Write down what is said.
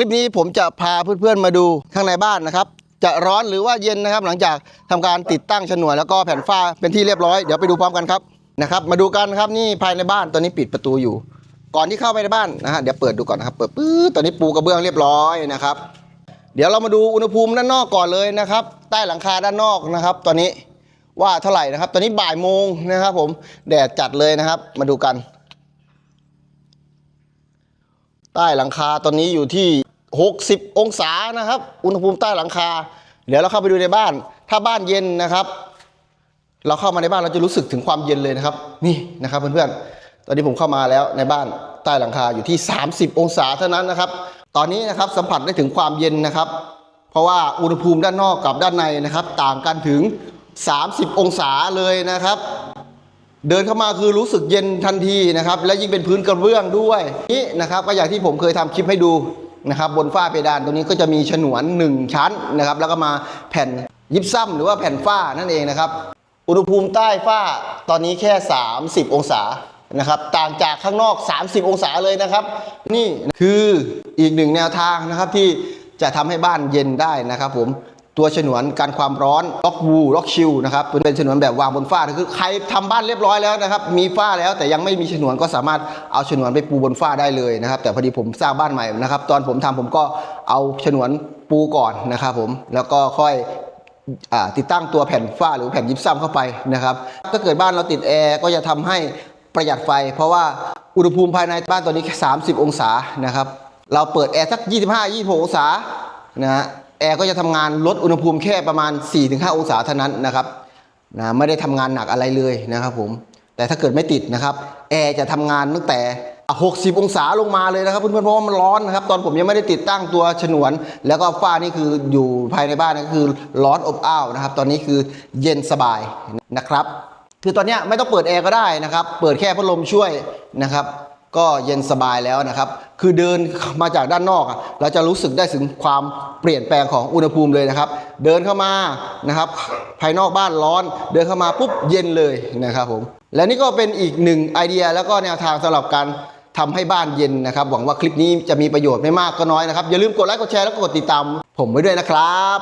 ลิปนี้ผมจะพาเพื่อนๆมาดูข้างในบ้านนะครับ จะร้อนหรือว่าเย็นนะครับ หลังจากทำการติดตั้งฉนวนแล้วก็แผ่นฝ้าเป็นที่เรียบร้อยเดี๋ยวไปดูพร้อมกันครับนะครับมาดูกันครับนี่ภายในบ้านตอนนี้ปิดประตูอยู่ ก่อนที่เข้าไปในบ้านนะฮะเดี๋ยวเปิดดูก่อนนะครับเปิดปื๊ดตอนนี้ปูกระเบื้องเรียบร้อยนะครับ เดี๋ยวเรามาดูอุณหภูมิด้านนอกก่อนเลยนะครับ ใต้หลังคาด้านนอกนะครับ ตอนนี้ว่าเท่าไหร่นะครับ ตอนนี้บ่ายโมงนะครับ ผมแดดจัดเลยนะครับ มาดูกัน ใต้หลังคาตอนนี้อยู่ที่ 60 องศานะครับ อุณหภูมิใต้หลังคา เดี๋ยวเราเข้าไปดูในบ้าน ถ้าบ้านเย็นนะครับ เราเข้ามาในบ้านเราจะรู้สึกถึงความเย็นเลยนะครับ นี่นะครับเพื่อนๆ ตอนนี้ผมเข้ามาแล้วในบ้านใต้หลังคาอยู่ที่ 30 องศาเท่านั้นนะครับ ตอนนี้นะครับสัมผัสได้ถึงความเย็นนะครับ เพราะว่าอุณหภูมิด้านนอกกับด้านในนะครับ ต่างกันถึง 30 องศาเลยนะครับเดินเข้ามาคือรู้สึกเย็นทันทีนะครับ และยิ่งเป็นพื้นกระเบื้องด้วยนี่นะครับก็อย่างที่ผมเคยทำคลิปให้ดู นะครับบนฝ้าเพดานตรงนี้ก็จะมีฉนวน 1 ชั้นนะครับแล้วก็มาแผ่นยิบซัมหรือว่าแผ่นฝ้านั่นเองนะครับอุณหภูมิใต้ฝ้าตอนนี้แค่ 30 องศานะครับต่างจากข้างนอก 30 องศาเลยนะครับ นี่คืออีกหนึ่งแนวทางนะครับที่จะทำให้บ้านเย็นได้นะครับผม ตัวฉนวนกันความร้อนล็อกวูล็อกชิลนะครับเป็นฉนวนแบบวางบนฝ้าคือใครทำบ้านเรียบร้อยแล้วนะครับ มีฝ้าแล้วแต่ยังไม่มีฉนวนก็สามารถเอาฉนวนไปปูบนฝ้าได้เลยนะครับ แต่พอดีผมสร้างบ้านใหม่นะครับ ตอนผมทำผมก็เอาฉนวนปูก่อนนะครับผมแล้วก็ค่อยอติดตั้งตัวแผ่นฝ้าหรือแผ่นยิปซัมเข้าไปนะครับถ้าเกิดบ้านเราติดแอร์ก็จะทำให้ประหยัดไฟ เพราะว่าอุณหภูมิภายในบ้านตอนนี้แค่30 องศานะครับเราเปิดแอร์สัก 25 26 องศานะฮะ แอร์ก็จะทำงานลดอุณหภูมิแค่ประมาณ 4-5 องศาเท่านั้นนะครับนะไม่ได้ทำงานหนักอะไรเลยนะครับผมแต่ถ้าเกิดไม่ติดนะครับแอร์จะทำงานตั้งแต่ 60 องศาลงมาเลยนะครับเพื่อนๆเพราะว่ามันร้อนนะครับตอนผมยังไม่ได้ติดตั้งตัวฉนวน แล้วก็ฝ้านี่คืออยู่ภายในบ้านก็คือร้อนอบอ้าวนะครับ ตอนนี้คือเย็นสบายนะครับ คือตอนนี้ไม่ต้องเปิดแอร์ก็ได้นะครับ เปิดแค่พัดลมช่วยนะครับ ก็เย็นสบายแล้วนะครับ คือเดินมาจากด้านนอกอะเราจะรู้สึกได้ถึงความเปลี่ยนแปลงของอุณหภูมิเลยนะครับ เดินเข้ามานะครับ ภายนอกบ้านร้อน เดินเข้ามาปุ๊บเย็นเลยนะครับผม และนี่ก็เป็นอีกหนึ่งไอเดียแล้วก็แนวทางสำหรับการทำให้บ้านเย็นนะครับ หวังว่าคลิปนี้จะมีประโยชน์ไม่มากก็น้อยนะครับ อย่าลืมกดไลค์กดแชร์แล้วก็กดติดตาม ผมไว้ด้วยนะครับ